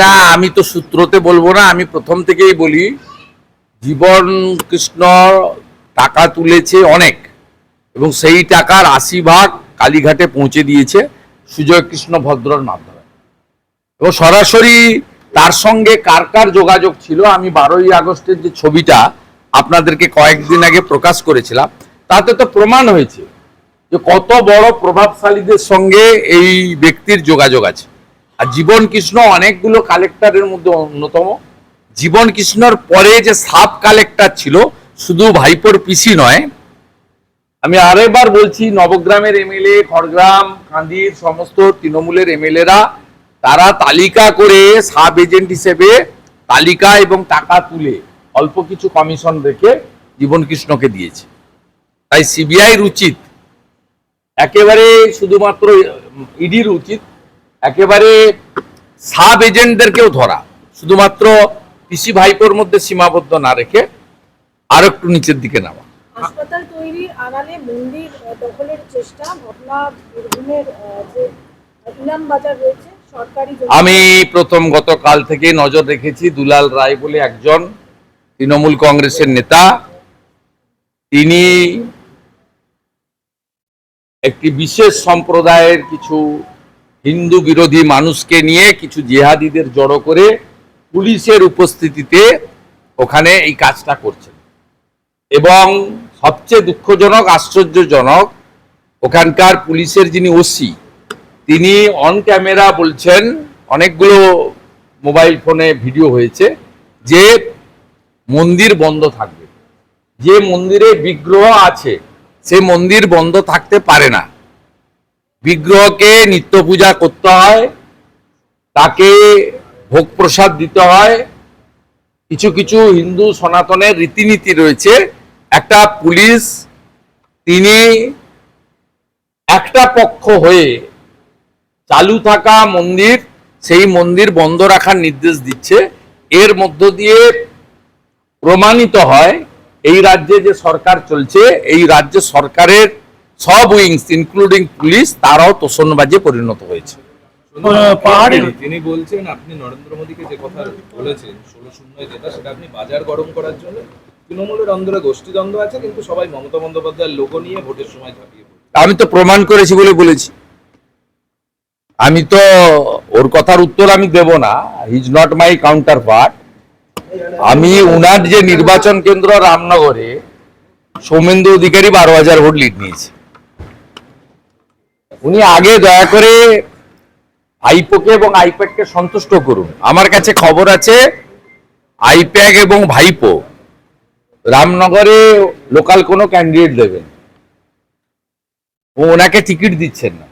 না আমি তো সূত্রতে বলব না আমি প্রথম থেকেই বলি জীবন কৃষ্ণ টাকা তুলেছে অনেক এবং সেই টাকার আশি ভাগ কালীঘাটে পৌঁছে দিয়েছে সুজয় কৃষ্ণ ভদ্রর মাধ্যমে। এবং সরাসরি তার সঙ্গে কার কার যোগাযোগ ছিল আমি বারোই আগস্টের যে ছবিটা আপনাদেরকে কয়েকদিন আগে প্রকাশ করেছিলাম তাতে তো প্রমাণ হয়েছে যে কত বড় প্রভাবশালীদের সঙ্গে এই ব্যক্তির যোগাযোগ আছে। আর জীবন কৃষ্ণ অনেকগুলো কালেক্টরের মধ্যে অন্যতম। জীবন কৃষ্ণর পরে যে সাব কালেক্টর ছিল, শুধু ভাইপোর পিসি নয়, আমি আরেকবার বলছি, নবগ্রামের এমএলএ খড়গ্রাম, কান্দির, সমস্ত তৃণমূলের এমএলএরা তারা তালিকা করে সাব এজেন্ট হিসেবে তালিকা এবং টাকা তুলে অল্প কিছু কমিশন রেখে জীবন কৃষ্ণকে দিয়েছে। তাই সিবিআইর উচিত, একেবারে শুধুমাত্র ইডির উচিত একেবারে সাব এজেন্টদেরকেও ধরা। শুধুমাত্র পিসি ভাইপোর মধ্যে সীমাবদ্ধ না রেখে আরও একটু নিচের দিকে নামা। হাসপাতাল তৈরির আড়ালে মন্দির দখলের চেষ্টা ঘটনা বীরভূমের যে ইলাম বাজার রয়েছে আমি প্রথম গতকাল থেকে নজর রেখেছি দুলাল রায় বলে একজন তৃণমূল কংগ্রেসের নেতা। তিনি একটি বিশেষ সম্প্রদায়ের কিছু হিন্দু বিরোধী মানুষকে নিয়ে কিছু জেহাদিদের জড়ো করে পুলিশের উপস্থিতিতে ওখানে এই কাজটা করছেন। এবং সবচেয়ে দুঃখজনক, আশ্চর্যজনক, ওখানকার পুলিশের যিনি ওসি, তিনি অন ক্যামেরা বলছেন, অনেকগুলো মোবাইল ফোনে ভিডিও হয়েছে, যে মন্দির বন্ধ থাকবে। যে মন্দিরে বিগ্রহ আছে, সে মন্দির বন্ধ থাকতে পারে না। বিগ্রহকে নিত্য পূজা করতে হয়, তাকে ভোগ প্রসাদ দিতে হয়। কিছু কিছু হিন্দু সনাতনের রীতিনীতি রয়েছে। একটা পুলিশ, তিনি একটা পক্ষ হয়ে চালু থাকা মন্দির, সেই মন্দির বন্ধ রাখার নির্দেশ দিচ্ছে। এর মধ্য দিয়ে প্রমাণিত হয়, এই রাজ্যে যে সরকার চলছে, এই রাজ্যে সরকারের সব উইংস ইনক্লুডিং পুলিশ তারাও তোষণবাজে পরিণত হয়েছে। পাহাড়ের তিনি বলছেন আপনি নরেন্দ্র মোদীকে যে কথা বলেছেন ষোলো শূন্য যেটা সেটা আপনি বাজার গরম করার জন্য তৃণমূলের অন্দরে গোষ্ঠীদ্বন্দ্ব আছে কিন্তু সবাই মমতা বন্দ্যোপাধ্যায়ের লোগো নিয়ে ভোটের সময় ঝাঁপিয়ে আমি তো প্রমাণ করেছি বলে বলেছি। আমি তো ওর কথার উত্তর আমি দেব না। Is not my counterpart আমি উনার যে নির্বাচন কেন্দ্র রামনগরে সৌমেন্দু অধিকারী বারো হাজার ভোট লিড নিয়েছে। উনি আগে দয়া করে আইপোকে এবং আইপ্যাককে সন্তুষ্ট করুন। আমার কাছে খবর আছে আইপ্যাক এবং ভাইপো রামনগরে লোকাল কোনো ক্যান্ডিডেট দেবেন। ও ওনাকে টিকিট দিচ্ছেন না।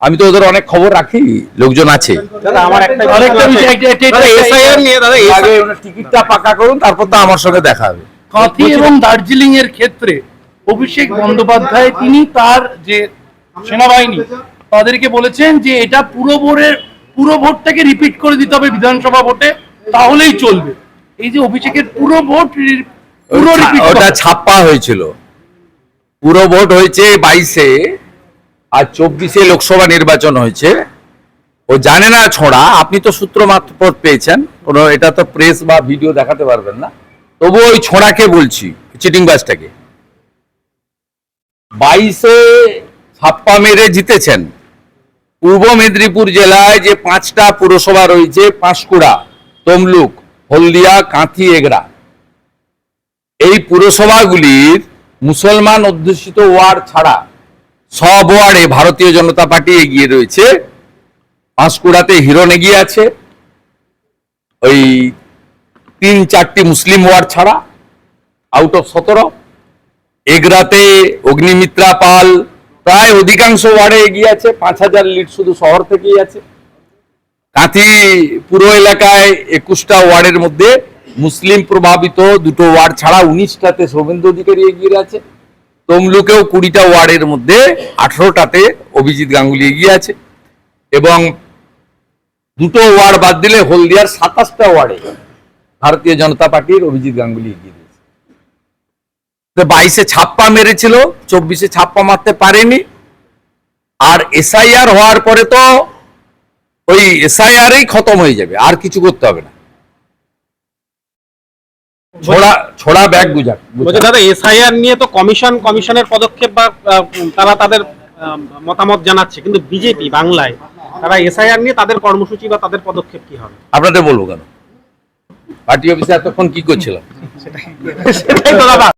আমি তো ওদের অনেক খবর রাখি লোকজন আছে। দাদা আমার একটা আরেকটা বিষয়, একটা- একটা- একটা- এসআইআর নিয়ে দাদা টিকিটটা পাকা করুন তারপর তো আমার সঙ্গে দেখা হবে। কাঁথি এবং দার্জিলিং এর ক্ষেত্রে অভিষেক বন্দ্যোপাধ্যায় তিনি তার যে সেনাবাহিনী। তাদেরকে বলেছেন যে এটা পুরো ভোটের পুরো ভোটটাকে রিপিট করে দিতে হবে বিধানসভা ভোটে তাহলেই চলবে। এই যে অভিষেকের পুরো ভোট পুরো ওটা ছাপ্পা হয়েছিল। পুরো ভোট হয়েছে বাইশে আর চব্বিশে লোকসভা নির্বাচন হয়েছে। ও জানে না ছোঁড়া আপনি তো সূত্র মারফত পেয়েছেন। কোনো এটা তো প্রেস বা ভিডিও দেখাতে পারবেন না। তবু ওই ছোঁড়াকে বলছি চিটিং বাসটাকে বাইশে ছাপ্পা মেরে জিতেছেন। পূর্ব মেদিনীপুর জেলায় যে পাঁচটা পুরসভা রয়েছে, পাঁশকুড়া, তমলুক, হলদিয়া, কাঁথি, এগরা। এই পুরসভাগুলির মুসলমান অধ্যুষিত ওয়ার্ড ছাড়া সব ওয়ার্ডে ভারতীয় জনতা পার্টি এগিয়ে রয়েছে। পাঁশকুড়াতে হিরণ এগিয়ে আছে। ওই তিন চারটি মুসলিম ওয়ার্ড ছাড়া আউট অফ সতেরো। এগরাতে অগ্নিমিত্রা পাল প্রায় অধিকাংশ ওয়ার্ডে এগিয়ে আছে, পাঁচ হাজার লিড শুধু শহর থেকেই আছে। কাঁথি পুরো এলাকায় একুশটা ওয়ার্ডের মধ্যে মুসলিম প্রভাবিত দুটো ওয়ার্ড ছাড়া উনিশটাতে শুভেন্দু অধিকারী এগিয়ে আছে তমলুকেও কুড়িটা ওয়ার্ডের মধ্যে আঠারোটাতে অভিজিৎ গাঙ্গুলি এগিয়ে আছে এবং দুটো ওয়ার্ড বাদ দিলে হলদিয়ার সাতাশটা ওয়ার্ডে ভারতীয় জনতা পার্টির অভিজিৎ গাঙ্গুলি এগিয়ে বাইশে ছাপ্পা মেরেছিল চব্বিশে ছাপ্পা মারতে পারেনি। আর এসআইআর হওয়ার পরে তো ওই এসআইআরই খতম হয়ে যাবে আর কিছু করতে হবে না। ছোড়া ছোড়া ব্যাগ গুজা দাদা এসআইআর নিয়ে তো কমিশন কমিশনের পদক্ষেপ বা তারা তাদের মতামত জানাচ্ছে কিন্তু বিজেপি বাংলায় তারা এসআইআর নিয়ে তাদের কর্মসূচি বা তাদের পদক্ষেপ কি হবে? আপনাদের বলব কেন? পার্টি অফিসে এতক্ষণ কি করছিলাম? সেটাই তো দাদা।